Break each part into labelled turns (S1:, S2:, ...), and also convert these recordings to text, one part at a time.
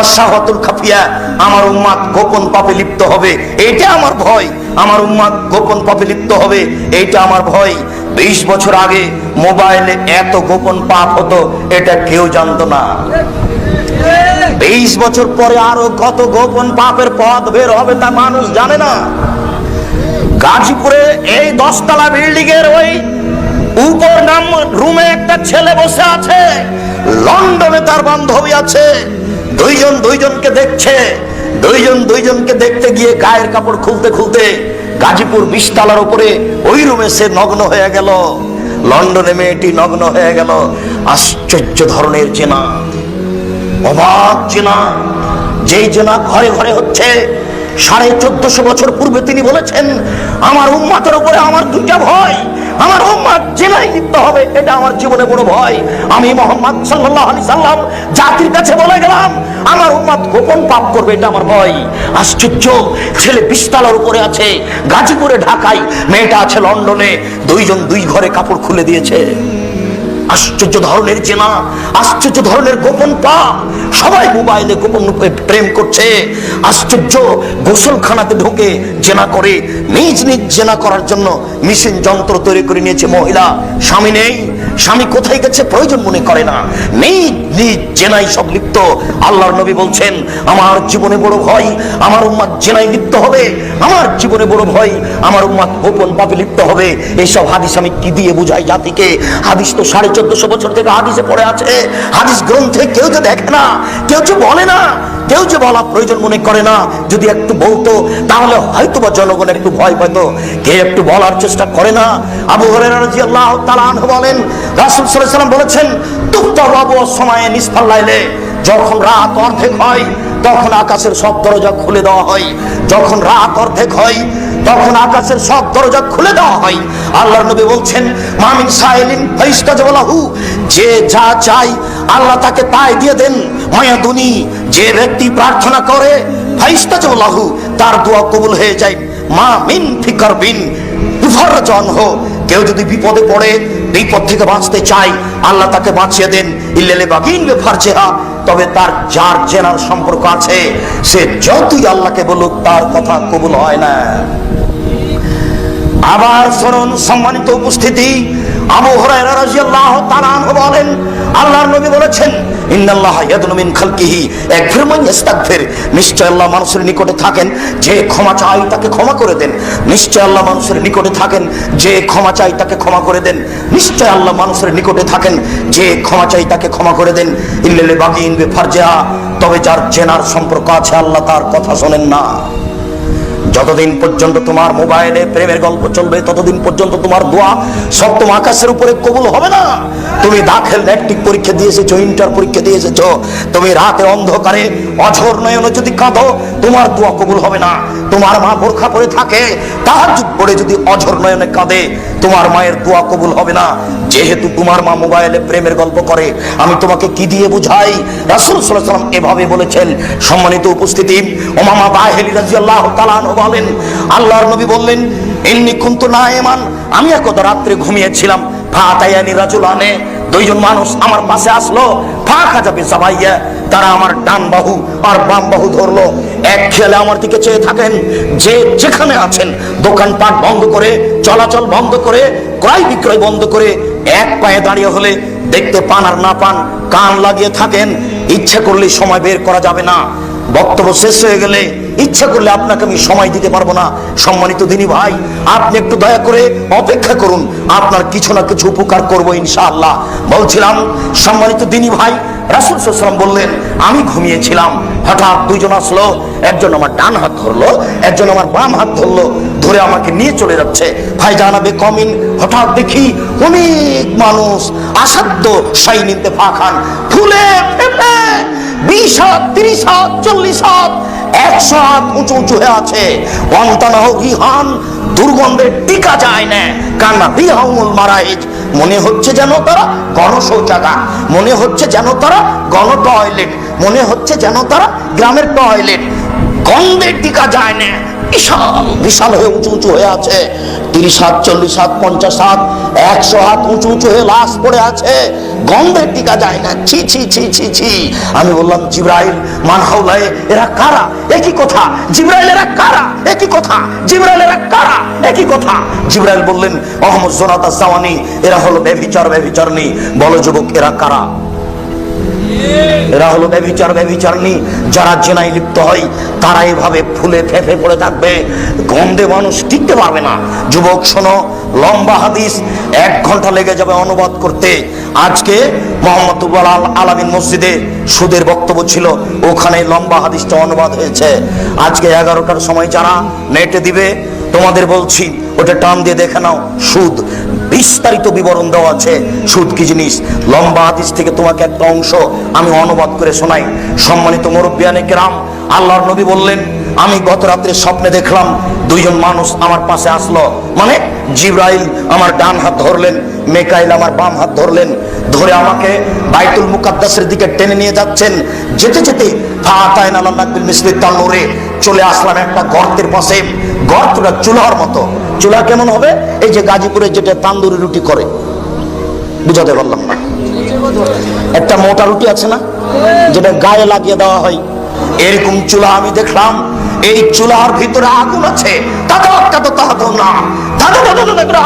S1: অসাহতুল খাফিয়া, আমার উম্মাদ গোপন পাপে লিপ্ত হবে। এটা আমার ভয়। আমার উম্মাদ গোপন পাপে লিপ্ত হবে। এইটা আমার ভয়। বিশ বছর আগে মোবাইলে এত গোপন পাপ হতো, এটা কেউ জানতো না। বিশ বছর পরে আরও কত গোপন পাপের পথ বের হবে তা মানুষ জানে না। গাজীপুরে এই দশতলা বিল্ডিং এর ওই উপর নাম রুমে একটা ছেলে বসে আছে। লন্ডনে তার বান্ধবী আছে। দুইজন দুইজনকে দেখছে। দুইজন দুইজনকে দেখতে গিয়ে গায়ের কাপড় খুলতে খুলতে গাজীপুর বিশতলার উপরে ওই রুমে সে নগ্ন হয়ে গেল। লন্ডনে মেয়েটি নগ্ন হয়ে গেল। আশ্চর্য ধরনের চেনা, অবাক চেনা, যেই জেনা ঘরে ঘরে হচ্ছে। সাড়ে চোদ্দশো বছর পূর্বে তিনি বলেছেন, আমার উম্মাতের উপরে আমার দুইটা ভয় আমার উম্মাদ জেলায় লিপ্ত হবে, এটা আমার জীবনে বড় ভয়। আমি মোহাম্মদ সাল্লাল্লাহু আলাইহি সাল্লাম জাতির কাছে বলে গেলাম, আমার উম্মাদ গোপন পাপ করবে, এটা আমার ভয়। আশ্চর্য, ছেলে বিশতলার উপরে আছে, গাজীপুরে ঢাকায়, মেয়েটা আছে লন্ডনে, দুইজন দুই ঘরে কাপড় খুলে দিয়েছে। আশ্চর্য ধরনের চেনা আশ্চর্য ধরনের গোপন পা সবাই মোবাইলে গোপন প্রেম করছে। আশ্চর্য গোসলখানাতে ঢুকে জেনা করে, নিজ নিজ জেনা করার জন্য মেশিন যন্ত্র তৈরি করে নিয়েছে মহিলা। স্বামী নেই। স্বামী কোথায় গেছে প্রয়োজন মনে করে না। নিজ নিজ জেনাই সব লিপ্ত। আল্লাহর নবী বলছেন, আমার জীবনে বড় ভয়, আমার উম্মাদ জেনাই লিপ্ত হবে। আমার জীবনে বড় ভয়, আমার উম্মাদ গোপন পাপে লিপ্ত হবে। এইসব হাদিস আমি কি দিয়ে বুঝাই জাতিকে? হাদিস তো সাড়ে চোদ্দশো বছর থেকে হাদিসে পড়ে আছে। হাদিস গ্রন্থে কেউ যে দেখে না, কেউ যে বলে না, কেউ যে বলা প্রয়োজন মনে করে না। যদি একটু বলতো, তাহলে হয়তো বা জনগণ একটু ভয় পেতো কে একটু বলার চেষ্টা করে না। আবু তাআলা বলেন রাসূল সাল্লাল্লাহু সাল্লাম বলেছেন নিষ্ফাল্লাইলে যখন রাত অর্ধেক হয়, তখন আকাশের সব দরজা খুলে দেওয়া হয়। যখন রাত অর্ধেক হয়, তখন আকাশের সব দরজা খুলে দেওয়া হয়। আল্লাহর নবী বলছেন, মামিন ফাইস্তাজবালাহু যে যা চাই আল্লাহ তাকে তাই দিয়ে দেন। মায়াদুনি যে ব্যক্তি প্রার্থনা করে ফাইস্তাজবালাহু তার দোয়া কবুল হয়ে যায়। মা মিন ফিকর বিন হো কেউ যদি বিপদে পড়ে বিপদ থেকে বাঁচতে চাই। আল্লাহ তাকে বাঁচিয়ে দেন। ইল্লেলে বাগিন বেফারজেহা তবে তার যার জেনার সম্পর্ক আছে, সে যতই আল্লাহকে বলুক, তার কথা কবুল হয় না। আবার শুনুন, সম্মানিত উপস্থিতি। আল্লাহ মানুষের নিকটে থাকেন, যে ক্ষমা চাই তাকে ক্ষমা করে দেন। নিশ্চয় আল্লাহ মানুষের নিকটে থাকেন, যে ক্ষমা চাই তাকে ক্ষমা করে দেন। ইল্লাল বাগিন বেফারজা। তবে যার জেনার সম্পর্ক আছে, আল্লাহ তার কথা শোনেন না। যতদিন পর্যন্ত তোমার মোবাইলে প্রেমের গল্প চলবে, ততদিন পর্যন্ত তোমার দোয়া সপ্তম আকাশের উপরে কবুল হবে না। তুমি দাখিল ম্যাট্রিক পরীক্ষা দিয়ে এসেছ ইন্টার পরীক্ষা দিয়ে এসেছ তুমি রাতে অন্ধকারে অঝর নয়নে যদি কাঁদো, তোমার দোয়া কবুল হবে না। তোমার মা বোরখা পরে থাকে তাহার পরে যদি অঝর নয়নে কাঁদে তোমার মায়ের দোয়া কবুল হবে না। যেহেতু তোমার মা মোবাইলে প্রেমের গল্প করে, আমি তোমাকে কি দিয়ে বুঝাই? রাসূল সাল্লাম এভাবে বলেছেন। সম্মানিত উপস্থিতি ওমামা বাহেলি রাদিয়াল্লাহু তাআলা আনহু বলেন, আল্লাহর নবী বললেন, ইন্নি না এমান আমি একদা রাত্রে ঘুমিয়েছিলাম। ফাতায়ানি রাজুলানে, দুইজন মানুষ আমার পাশে আসলো ফাঁকা যাবে সাবাইয়া তারা আমার ডান বাহু আর বাম বাহু ধরলো। এক খেয়ালে আমার দিকে চেয়ে থাকেন, যে যেখানে আছেন, দোকানপাট বন্ধ করে, চলাচল বন্ধ করে, ক্রয় বিক্রয় বন্ধ করে, এক পায়ে দাঁড়িয়ে হলে দেখতে পান আর না পান, কান লাগিয়ে থাকেন, ইচ্ছে করলে সময় বের করা যাবে না। বক্তব্য শেষ হয়ে গেলে ইচ্ছা করলে আপনাকে আমি সময় দিতে পারব না। সম্মানিত দিনী ভাই, আপনি একটু দয়া করে অপেক্ষা করুন, আপনার কিছু না কিছু উপকার করব ইনশাআল্লাহ। বলছিলাম, সম্মানিত দিনী ভাই রাসুল বললেন, আমি ঘুমিয়েছিলাম। হঠাৎ দুইজন আসলো, একজন আমার ডান হাত ধরলো, একজন আমার বাম হাত ধরলো, ধরে আমাকে নিয়ে চলে যাচ্ছে। ভাই জানাবে কমিন, হঠাৎ দেখি অনেক মানুষ আসাধ্য সাই নিতে ফাঁকান ফুলে ফেপে, বিশ হাত, তিরিশ হাত, চল্লিশ হাত, একশো হাত উঁচু উঁচু হয়ে আছে। অন্তানাহ টিকা যায় না। কান্না রিহাউল মারাইজ মনে হচ্ছে যেন তারা গণশৌচাগার, মনে হচ্ছে যেন তারা গণ টয়লেট মনে হচ্ছে যেন তারা গ্রামের টয়লেট। গন্ধের টিকা যায় না। বিশাল বিশাল হয়ে উঁচু উঁচু হয়ে আছে। তিরিশ হাত, চল্লিশ হাত, পঞ্চাশ হাত, একশো হাত উঁচু উঁচু হয়ে লাশ পড়ে আছে। গন্ধের টিকা যায় না। ছি ছি ছি ছি ছি। আমি বললাম, জিব্রাইল, মানহাউলায়, এরা কারা? একই কথা। জিব্রাইল, এরা কারা? একই কথা। জিব্রাইল, এরা কারা? একই কথা। জিব্রাইল বললেন মোহাম্মদ জোনাতা জাওয়ানি, এরা হলো বেভিচার বেভিচারনি বলো, যুবক, এরা কারা? এরা হলো ব্যভিচার ব্যভিচারনি যারা জেনাই লিপ্ত হয়, তারা এভাবে ফুলে ফেফে পড়ে থাকবে। গন্ধে মানুষ টিকতে পারবে না। যুবক, শোনো, লম্বা হাদিস, এক ঘণ্টা লেগে যাবে অনুবাদ করতে। আজকে মোহাম্মদ আল আলামিন মসজিদে সুদের বক্তব্য ছিল, ওখানে লম্বা হাদিসটা অনুবাদ হয়েছে। আজকে এগারোটার সময় যারা নেটে দিবে, তোমাদের বলছি, ওটা টান দিয়ে দেখে নাও, সুদ। বিস্তারিত বিবরণ দেওয়া আছে। সুদ কি জিনিস? লম্বা হাদিস থেকে তোমাকে একটা অংশ আমি অনুবাদ করে শোনাই। সম্মানিত মুরব্বিয়ানে কেরাম, আল্লাহর নবী বললেন আমি গত রাত্রে স্বপ্নে দেখলাম দুইজন মানুষ আমার পাশে আসলো। মানে জিব্রাইল আমার ডান হাত ধরলেন, মেকাইল আমার বাম হাত ধরলেন, ধরে আমাকে বাইতুল মুকাদ্দাসের দিকে টেনে নিয়ে যাচ্ছেন। যেতে যেতে ফাতাইন আল্লাহ নাকবিল চলে আসলাম একটা গর্তের পাশে। গর্তটা চুলার মতো। চুলা কেমন হবে? এই যে গাজীপুরে যেটা তান্দুরি রুটি করে। বুঝাতে পারলাম না। একটা মোটা রুটি আছে না? যেটা গায়ে লাগিয়ে দেওয়া হয়। এরকম চুলা আমি দেখলাম। এই চুলার ভিতরে আগুন আছে।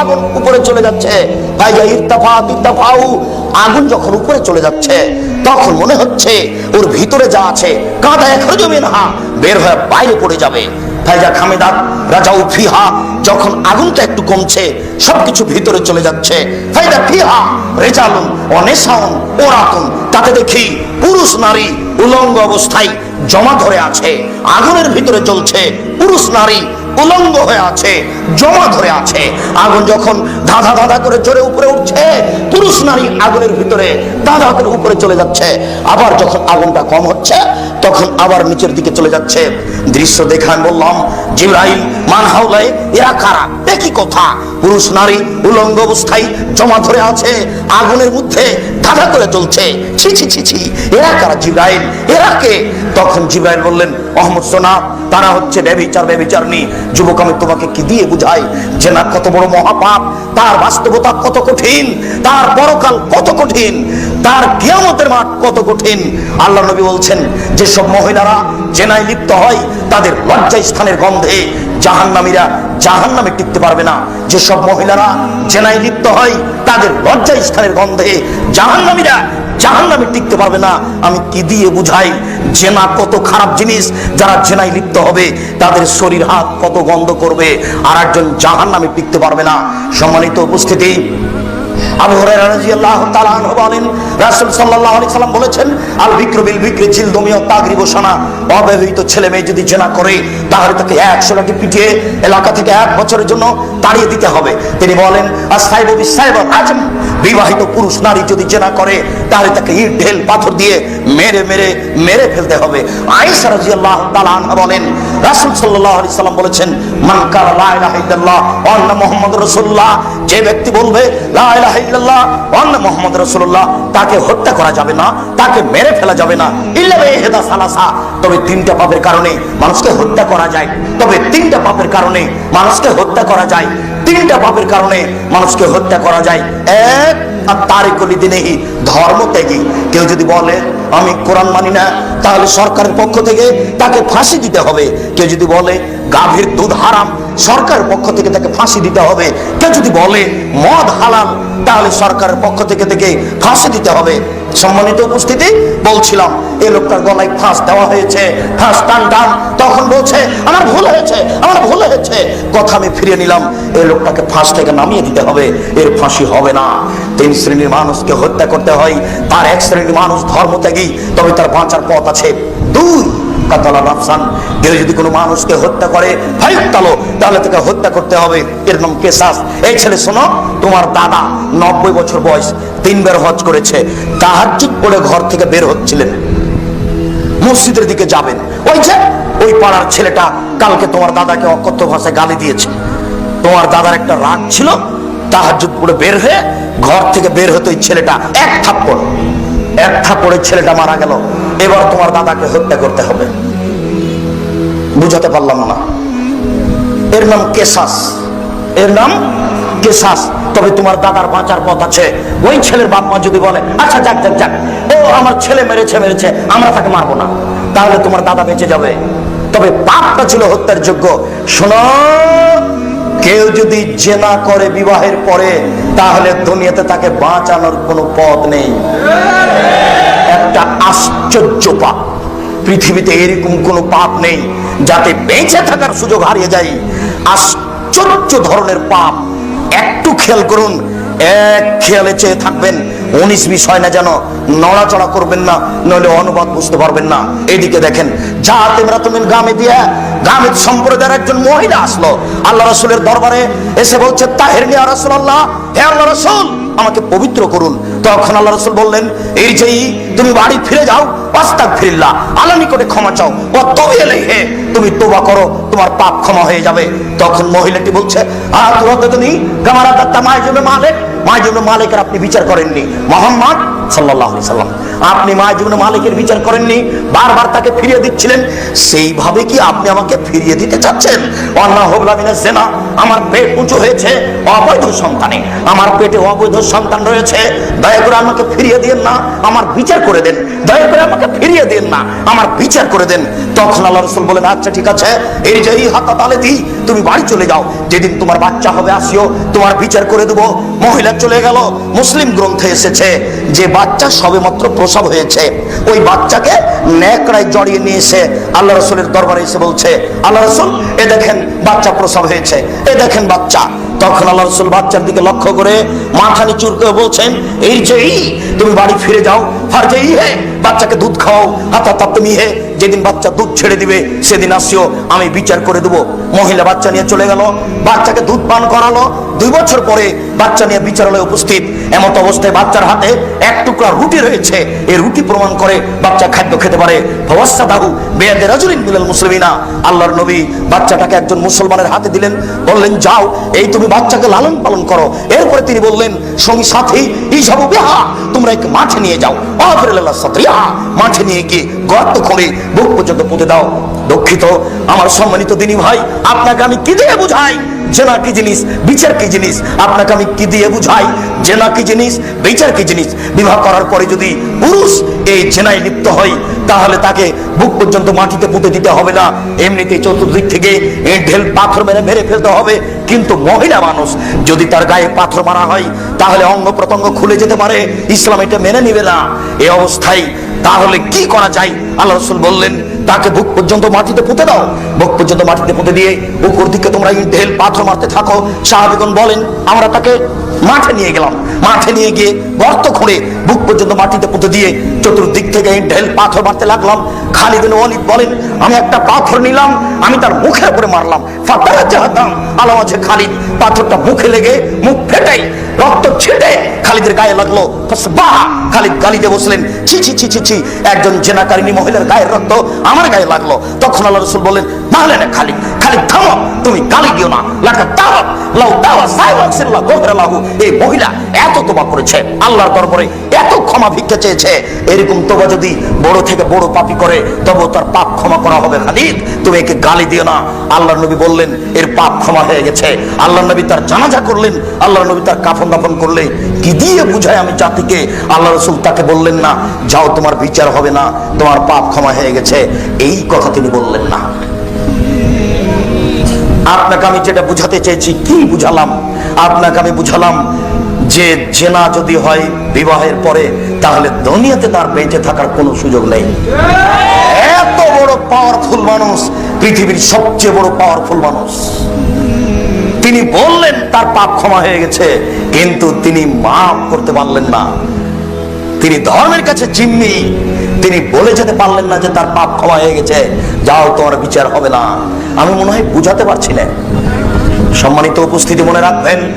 S1: আগুন উপরে চলে যাচ্ছে। আগুন যখন উপরে চলে যাচ্ছে, তখন মনে হচ্ছে ওর ভিতরে যা আছে কাদা এখনও জমি না। বের হয়ে বাইরে পড়ে যাবে। ফাইজা খামেদাত রাজা ফিহা, যখন আগুনটা একটু কমছে, সবকিছু ভিতরে চলে যাচ্ছে। ফাইদা ফিহা, রেজালুন, অনেসাউন, ওরাকুন, তাতে দেখি পুরুষ নারী উলঙ্গ অবস্থায় জমা ধরে আছে। আগুনের ভিতরে চলছে পুরুষ নারী উলঙ্গ হয়ে আছে, জমা ধরে আছে। আগুন যখন ধাঁধা ধাঁধা করে জোরে উপরে উঠছে পুরুষ নারী আগুনের ভিতরে ধাঁধা করে উপরে চলে যাচ্ছে। আবার যখন আগুনটা কম হচ্ছে, তখন আবার নিচের দিকে চলে যাচ্ছে। দৃশ্য দেখে আমি বললাম, জিব্রাইল মানহাউলাই এরা কারা? একই কথা? পুরুষ নারী উলঙ্গ অবস্থায় জমা ধরে আছে, আগুনের মধ্যে ধাঁধা করে চলছে ছি ছি ছি ছি, এরা কারা জিব্রাইল? এরা কে? তখন জিব্রাইল বললেন মোহাম্মদ সোনা, তারা হচ্ছে ব্যবিচার যুবক, আমি তোমাকে কি দিয়ে বুঝাই? যে না কত বড় মহাপাপ, তার বাস্তবতা কত কঠিন, তার পরকাল কত কঠিন, তার কিয়ামতের মাঠ কত কঠিন। আল্লাহ নবী বলছেন, যে সব মহিলারা জেনায় লিপ্ত হয়, তাদের লজ্জা স্থানের গন্ধে জাহান্নামীরা জাহান নামে টিকতে পারবে না। যেসব মহিলারা জেনায় লিপ্ত হয়, তাদের লজ্জা স্থানের গন্ধে জাহান্নামীরা জাহান নামে টিকতে পারবে না। আমি কি দিয়ে বুঝাই? জেনা কত খারাপ জিনিস যারা জেনায় লিপ্ত হবে, তাদের শরীর হাত কত গন্ধ করবে আর একজন জাহান নামে টিকতে পারবে না। সম্মানিত উপস্থিতি আবু হুরায়রা রাদিয়াল্লাহু তাআলা আনহু বলেন, রাসূল সাল্লাল্লাহু আলাইহি সাল্লাম বলেছেন, আল বিক্র বিল বিক্রি জিল দমিও তাগরিব সানা অবিবাহিত ছেলে মেয়ে যদি জেনা করে, তাহলে তাকে 100 লাঠি পিটিয়ে এলাকা থেকে এক বছরের জন্য তাড়িয়ে দিতে হবে। তিনি বলেন আসাইবু বিসাইব আজম, বিবাহিত পুরুষ নারী যদি জেনা করে, তাহলে তাকে ইট, ঢেল, পাথর দিয়ে মেরে মেরে মেরে ফেলতে হবে। বলেন, রাসূল সাল্লাম বলেছেন, মান যে ব্যক্তি বলবে, লা তাকে হত্যা করা যাবে না, তাকে মেরে ফেলা যাবে না। সালাসা, তবে তিনটা পাপের কারণে মানুষকে হত্যা করা যায়। তবে তিনটা পাপের কারণে মানুষকে হত্যা করা যায়। তিনটা পাপের কারণে মানুষকে হত্যা করা যায়। এক, আর দিনেই ধর্ম ত্যাগী। কেউ যদি বলে, আমি কোরআন মানি না, তাহলে সরকারের পক্ষ থেকে তাকে ফাঁসি দিতে হবে। কেউ যদি বলে, গাভীর দুধ হারাম সরকারের পক্ষ থেকে তাকে ফাঁসি দিতে হবে। কেউ যদি বলে মদ হালাল, তাহলে সরকারের পক্ষ থেকে থেকে ফাঁসি দিতে হবে। সম্মানিত উপস্থিতি, বলছিলাম এই লোকটার গলায় ফাঁস দেওয়া হয়েছে, ফাঁস টান টান। তখন বলছে, আমার ভুল হয়েছে, আমার ভুল হয়েছে। কথা আমি ফিরিয়ে নিলাম এই লোকটাকে ফাঁস থেকে নামিয়ে দিতে হবে, এর ফাঁসি হবে না। তিন শ্রেণির মানুষকে হত্যা করতে হয়, তার এক শ্রেণির মানুষ ধর্মত্যাগী, তবে তার বাঁচার পথ আছে দুই। কেউ যদি কোনো মানুষকে হত্যা করে তাহলে তাকে হত্যা করতে হবে। এর নাম এই ছেলে, শোনো, তোমার দাদা নব্বই বছর বয়স, তিনবার হজ করেছে। ঘর থেকে বের হচ্ছিলেন। মসজিদের দিকে যাবেন। ওই যে, ওই পাড়ার ছেলেটা কালকে তোমার দাদাকে অকথ্য ভাষায় গালি দিয়েছে। তোমার দাদার একটা রাগ ছিল। তাহাজ্জুদ পড়ে বের হয়ে ঘর থেকে বের হতো এই ছেলেটা এক থাপ্পড় এক থাপ্পড়ে ছেলেটা মারা গেল। এবার তোমার দাদাকে হত্যা করতে হবে। বুঝাতে পারলাম না। এর নাম কেসাস এর নাম কেসাস তবে তোমার দাদার বাঁচার পথ আছে। ওই ছেলের বাপ মা যদি বলে আচ্ছা যাক যাক যাক। ও আমার ছেলে মেরেছে মেরেছে। আমরা তাকে মারবো না। তাহলে তোমার দাদা বেঁচে যাবে। তবে পাপটা ছিল হত্যার যোগ্য। শোনো কেউ যদি জেনা করে বিবাহের পরে, তাহলে দুনিয়াতে তাকে বাঁচানোর কোনো পথ নেই। একটা আশ্চর্য পাপ। পৃথিবীতে এরকম কোনো পাপ নেই যাতে বেঁচে থাকার সুযোগ হারিয়ে যায়। আশ্চর্য ধরনের পাপ। একটু খেয়াল করুন, এক খেয়ালে চেয়ে থাকবেন উনিশ বিষয় না যেন নড়াচড়া করবেন না, নইলে অনুবাদ বুঝতে পারবেন না। এদিকে দেখেন যা তেমরা তুমি গ্রামে দিয়া গ্রামের সম্প্রদায়ের একজন মহিলা আসলো। আল্লাহ রসুলের দরবারে এসে বলছে, তাহের নিয়া রসুল্লাহ হে আল্লাহ রসুল আমাকে পবিত্র করুন। তখন আল্লাহ রসুল বললেন, এই যে তুমি বাড়ি ফিরে যাও পাস্তাক ফিরিল্লা আল্লাহ নিকটে ক্ষমা চাও। ও তবে এলে হে তুমি তোবা করো, তোমার পাপ ক্ষমা হয়ে যাবে। তখন মহিলাটি বলছে আর তুমি গামারা দত্তা মায়ের জন্য মালিক মায়ের জন্য মালিকের আপনি বিচার করেননি। মোহাম্মদ সাল্লাহ সাল্লাম। আপনি মায়ের মালিকের বিচার করেননি, বারবার তাকে ফিরিয়ে দিচ্ছিলেন। সেইভাবে কি আপনি আমাকে ফিরিয়ে দিতে চাচ্ছেন? অন্না হোগলামিনের সেনা আমার পেট উঁচু হয়েছে, অবৈধ সন্তানে। আমার পেটে অবৈধ সন্তান রয়েছে, দয়া করে আমাকে ফিরিয়ে দিন না, আমার বিচার করে দেন। দয়া করে আমাকে ফিরিয়ে দিন না, আমার বিচার করে দেন। তখন আল্লাহ রসুল বলেন আচ্ছা ঠিক আছে, এই যে এই হাতা তালে দিই তুমি বাড়ি চলে যাও। যেদিন তোমার বাচ্চা হবে, আসিও, তোমার বিচার করে দেবো। মহিলা চলে গেল, মুসলিম গ্রন্থে এসেছে যে বাচ্চা সবেমাত্র প্রসব হয়েছে, ওই বাচ্চাকে ন্যাকড়ায় জড়িয়ে নিয়ে এসে আল্লাহ রসুলের দরবারে এসে বলছে, আল্লাহ রসুল, এ দেখেন বাচ্চা প্রসব হয়েছে, এ দেখেন বাচ্চা। তখন আল্লাহ রসুল বাচ্চার দিকে লক্ষ্য করে মাথা নিচু করে বলছেন, এই যে তুমি বাড়ি ফিরে যাও আর যে হে, বাচ্চাকে দুধ খাও হাতা তাপ তুমি হে, যেদিন বাচ্চা দুধ ছেড়ে দিবে, সেদিন আসিও, আমি বিচার করে দেবো। মহিলা বাচ্চা নিয়ে চলে গেল, বাচ্চাকে দুধ পান করালো, দুই বছর পরে বাচ্চা নিয়ে বিচারালয়ে উপস্থিত। এমত অবস্থায় বাচ্চার হাতে এক টুকরা রুটি রয়েছে, এই রুটি প্রমাণ করে বাচ্চা খাদ্য খেতে পারে। ভবস্যা দাহু বেয়াদে রাজুলিন মিলাল মুসলিমিনা, আল্লাহর নবী বাচ্চাটাকে একজন মুসলমানের হাতে দিলেন, বললেন, যাও, এই তুমি বাচ্চাকে লালন পালন করো। এরপরে তিনি বললেন, সঙ্গী সাথী, এই বিহা তোমরা এক মাঠে নিয়ে যাও। মাঠে নিয়ে গিয়ে গর্ত করে বুক পর্যন্ত পুঁতে দাও। দুঃখিত। আমার সম্মানিত দিনী ভাই, আপনাকে আমি কি দিয়ে বুঝাই? জেনা কি জিনিস, বিচার কি জিনিস? আপনাকে আমি কি দিয়ে বুঝাই? জেনা কি জিনিস, বিচার কি জিনিস? বিবাহ করার পরে যদি পুরুষ এই জেনায় লিপ্ত হয়, তাহলে তাকে বুক পর্যন্ত মাটিতে পুঁতে দিতে হবে না। এমনিতেই চতুর্দিক থেকে এই ঢেল পাথর মেরে মেরে ফেলতে হবে। কিন্তু মহিলা মানুষ যদি তার গায়ে পাথর মারা হয়, তাহলে অঙ্গ প্রত্যঙ্গ খুলে যেতে পারে। ইসলাম এটা মেনে নিবে না। এই অবস্থায় তাহলে কি করা যায়? আল্লাহ রসুল বললেন তাকে বুক পর্যন্ত মাটিতে পুঁতে দাও। বুক পর্যন্ত মাটিতে পুঁতে দিয়ে উপর দিকে তোমরা ঢেল পাথর মারতে থাকো। সাহাবিগণ বলেন, আমরা তাকে মাঠে নিয়ে গেলাম। মাঠে নিয়ে গিয়ে গর্ত খুঁড়ে বুক পর্যন্ত মাটিতে পুঁতে দিয়ে চতুর্দিক থেকে ঢেল পাথর মারতে লাগলাম। খালিদিন ওয়ালিদ বলেন, আমি একটা পাথর নিলাম, আমি তার মুখের উপরে মারলাম। ফাতারা জাহাদাম আলাম আছে খালিদ, পাথরটা মুখে লেগে মুখ ফেটাই রক্ত ছেটে খালিদের গায়ে লাগল খালিদ গালিতে বসলেন ছি ছি ছি ছি ছি, একজন জেনাকারিনী মহিলার গায়ের রক্ত আমার গায়ে লাগল। তখন আল্লাহ রসুল বললেন নাহলে না খালিদ খালিদ থামো, তুমি গালি দিও না। তাওয়াত লাউ তাওয়া সাইবাক সিল্লাহ গোহরা লাহু। এই মহিলা এত করেছে, আল্লাহর দরবারে এত ক্ষমা ভিক্ষা চেয়েছে। এরকম তোবা যদি বড় থেকে বড় পাপি করে তার পাপ ক্ষমা করা হবে খালিদ। তুমি একে গালি দিও না। আল্লাহর নবী বললেন, এর পাপ ক্ষমা হয়ে গেছে। আল্লাহর নবী তার জানাজা করলেন, আল্লাহর নবী তার কাফন দাফন করলে কি দিয়ে বুঝায় আমি জাতিকে। আল্লাহ রসুল তাকে বললেন না, যাও, তোমার বিচার হবে না, তোমার পাপ ক্ষমা হয়ে গেছে। এই কথা তিনি বললেন না। আপনাকে আমি যেটা বুঝাতে চেয়েছি, কি বুঝালাম? আপনাকে আমি বুঝালাম যে জেনা যদি হয় বিবাহের পরে, তাহলে দুনিয়াতে তার বেঁচে থাকার কোনো সুযোগ নেই। এত বড় পাওয়ারফুল মানুষ, পৃথিবীর সবচেয়ে বড় পাওয়ারফুল মানুষ। তিনি বললেন, তার পাপ ক্ষমা হয়ে গেছে, কিন্তু তিনি মাফ করতে পারলেন না। তিনি ধর্মের কাছে জিম্মি। তিনি বলে যেতে পারলেন না যে তার পাপ ক্ষমা হয়ে গেছে। যাও, তোমার বিচার হবে না। আমি মনে হয় বুঝাতে পারছি না। সম্মানিত উপস্থিতি মনে রাখবেন।